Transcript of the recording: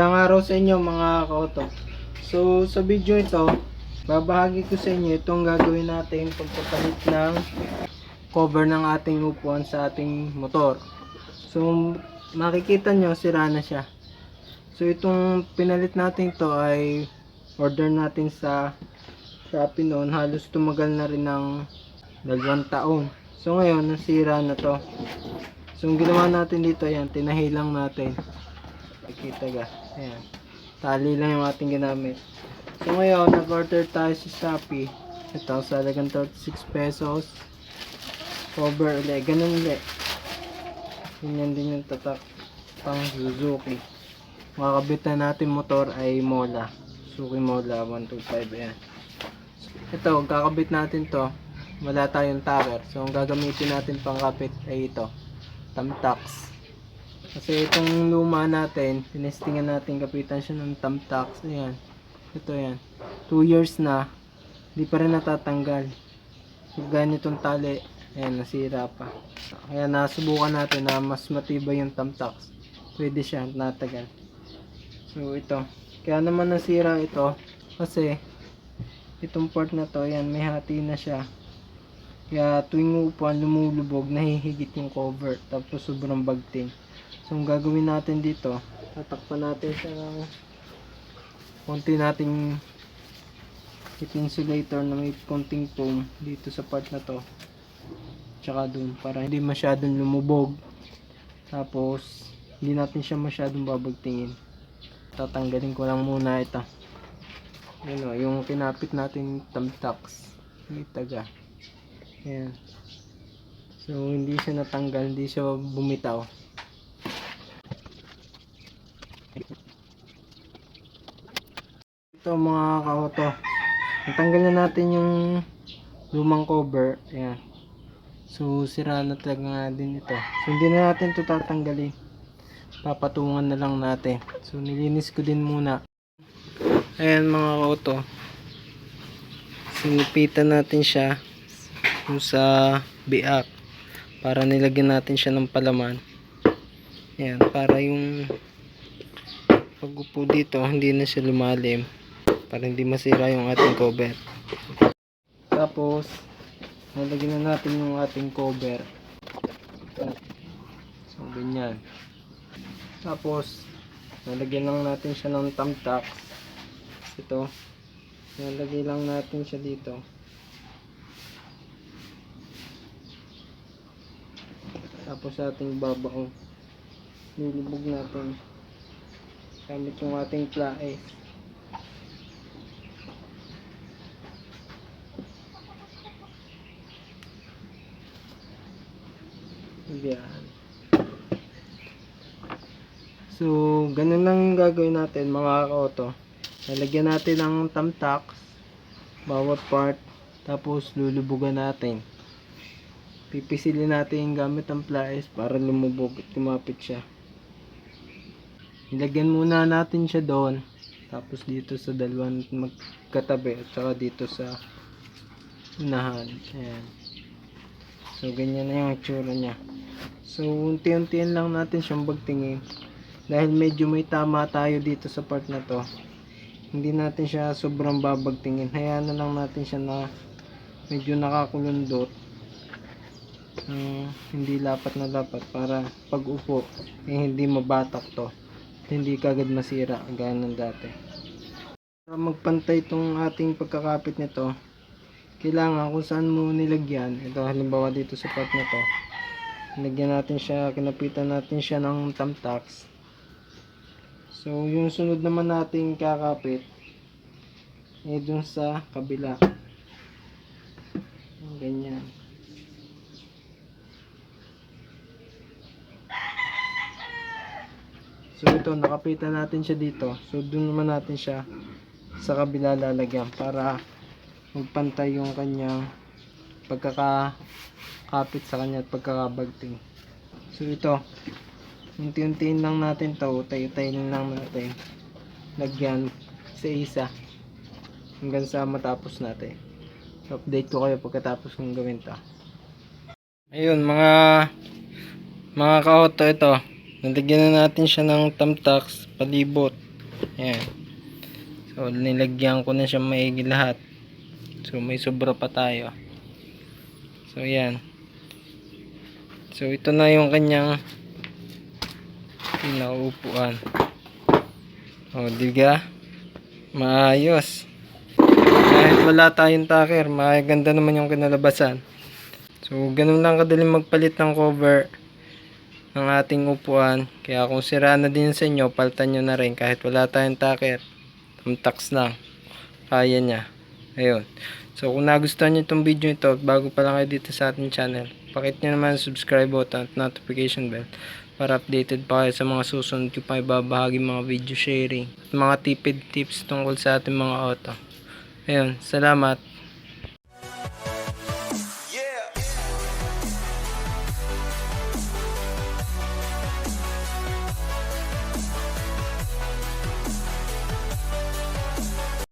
Magandang araw sa inyo mga kaoto. So sa video ito, babahagi ko sa inyo itong gagawin natin pagpapalit ng cover ng ating upuan sa ating motor. So makikita nyo sira na siya. So itong pinalit natin to ay order natin sa Shopee noon. Halos tumagal na rin ng dalawang taon. So ngayon nasira na to. So ang ginawa natin dito ayan, tinahilang natin. Nakikita ga. Ayan. Tali lang yung ating ginamit. So ngayon, nag-order tayo sa Shopee. Ito, sa halagang 36 pesos. Cover ulit. Ganun ulit. Ganyan din yung tatak pang Suzuki. Makakabit na natin motor ay Mola. Suzuki Mola 125. Ayan. Ito, kakabit natin to. Wala tayong tower. So, ang gagamitin natin pang kapit ay ito. Tamtax. Kasi itong luma natin, tinestingan natin kapitan siya ng Tamtax. Ayan. Ito yan. 2 years na. Di pa rin natatanggal. So, ganitong tali. Ayan, nasira pa. Kaya nasubukan natin na mas matibay yung Tamtax. Pwede siya, natagal. So, ito. Kaya naman nasira ito. Kasi, itong part na to, ayan, may hati na siya. Kaya tuwing upuan, lumulubog, nahihigit yung cover. Tapos sobrang bagting. So, ang gagawin natin dito, tatakpan natin siya ng konti nating heat insulator na may konting foam dito sa part na to. Tsaka dun, para hindi masyadong lumubog. Tapos, hindi natin siya masyadong babagtingin. Tatanggalin ko lang muna ito. Yun o, yung kinapit natin tamtax. May taga. Ayan. So, hindi siya natanggal, hindi siya bumitaw. Ito mga kaoto. Natanggal na natin yung lumang cover. Ayan. So, sira na talaga din ito. So, hindi na natin ito tatanggalin. Papatungan na lang natin. So, nilinis ko din muna. Ayan mga kaoto. Sinipitan natin siya yung sa biak para nilagyan natin siya ng palaman. Ayan, para yung pagupo dito, hindi na siya lumalim para hindi masira yung ating cover. Tapos, nalagyan na natin yung ating cover. So, ganyan. Tapos, nalagyan lang natin siya ng tamtax. Ito. Nalagay lang natin siya dito. Tapos ating babaong nilubog natin gamit yung ating plae. Yan. So, ganun lang gagawin natin mga ka-auto. Lalagyan natin ng tamtax bawat part tapos lulubugan natin. Pipisilin natin gamit ang pliers para lumubog at kumapit siya. Ilagyan muna natin siya doon. Tapos dito sa dalawang magkatabi at saka dito sa unahan. Ayan. So, ganyan na yung itsura niya. So, unti-untiin lang natin siyang bagtingin. Dahil medyo may tama tayo dito sa part na to. Hindi natin siya sobrang babagtingin. Hayaan na lang natin siya na medyo nakakulundot. Uh, hindi lapat na dapat para pag upo eh, hindi mabatak to hindi kagad masira gaya ng dati para magpantay itong ating pagkakapit nito kailangan kung saan mo nilagyan. Ito halimbawa dito sa part na to. Nilagyan natin siya kinapitan natin siya ng tamtax. So yung sunod naman nating kakapit eh dun sa kabila. Ganyan. So ito, nakapitan natin siya dito. So doon naman natin siya sa kabila lalagyan para magpantay yung kanyang pagkakakapit sa kanya at pagkakabagting. So ito, unti-untiin lang natin to, tayo-tayo lang natin. Lagyan sa isa hanggang sa matapos natin. So, update ko kayo pagkatapos kong gawin to. Ayun, mga mga ka-auto ito. Nalagyan na natin siya ng tamtax palibot Ayan. So, nilagyan ko na siya maigi lahat. So, may sobra pa tayo. So, ayan. So, ito na yung kanyang pinaupuan. O, diga? Maayos. Kahit wala tayong taker, maganda naman yung kinalabasan. So, ganun lang kadali magpalit ng cover ng ating upuan. Kaya kung sira na din sa inyo, palitan nyo na rin. Kahit wala tayong taker, tamtax lang. Kaya niya. Ayun. So, kung nagustuhan nyo itong video ito, bago pa lang kayo dito sa ating channel, pakit nyo naman subscribe button at notification bell para updated pa kayo sa mga susunod ko pa ibabahagi mga video sharing at mga tipid tips tungkol sa ating mga auto. Ayun, salamat.